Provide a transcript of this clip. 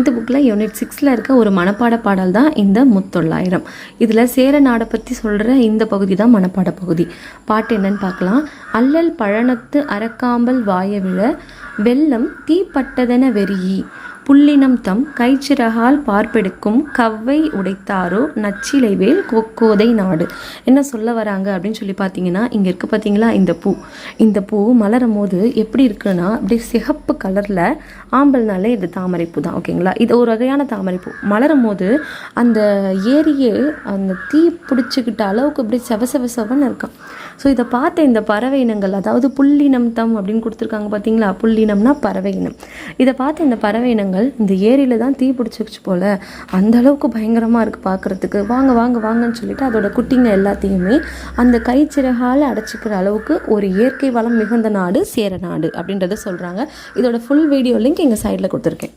இந்த புக்கில் யூனிட் சிக்ஸில் இருக்க ஒரு மனப்பாட பாடல் தான் இந்த முத்தொள்ளாயிரம். இதில் சேர நாடை பற்றி சொல்கிற இந்த பகுதி தான் மனப்பாட பகுதி. பாட்டு என்னன்னு பார்க்கலாம். அல்லல் பழனத்து அரக்காம்பல் வாய விழ வெள்ளம் தீப்பட்டதென வெறியி. புல்லினம் தம் கைச்சிறகால் பார்ப்பெடுக்கும் கவ்வை உடைத்தாரோ நச்சிலைவேல் கொக்கோதை நாடு. என்ன சொல்ல வராங்க அப்படின்னு சொல்லி பார்த்தீங்கன்னா இங்கே இருக்குது பார்த்தீங்களா இந்த பூ. இந்த பூ மலரும் போது எப்படி இருக்குன்னா அப்படியே சிகப்பு கலரில் ஆம்பல்னாலே இது தாமரைப்பூ தான் ஓகேங்களா இது ஒரு வகையான தாமரைப்பூ மலரும் போது அந்த ஏரியே அந்த தீ பிடிச்சிக்கிட்ட அளவுக்கு அப்படியே செவ செவ செவன்னு இருக்கும். ஸோ இதை பார்த்த இந்த பறவை இனங்கள் அதாவது புள்ளினம் தம் அப்படின்னு கொடுத்துருக்காங்க பார்த்தீங்களா? புள்ளினம்னா பறவை இனம். இதை பார்த்து இந்த பறவை இனங்கள் இந்த ஏரியில் தான் தீ பிடிச்சிருச்சு போல். அந்த அளவுக்கு பயங்கரமாக இருக்குது பார்க்குறதுக்கு. வாங்க வாங்க வாங்கன்னு சொல்லிட்டு அதோட குட்டிங்க எல்லாத்தையுமே அந்த கைச்சிறகால் அடைச்சிக்கிற அளவுக்கு ஒரு இயற்கை வளம் மிகுந்த நாடு சேர நாடு அப்படின்றத சொல்கிறாங்க இதோட ஃபுல் வீடியோ லிங்க் எங்கள் சைடில் கொடுத்துருக்கேன்.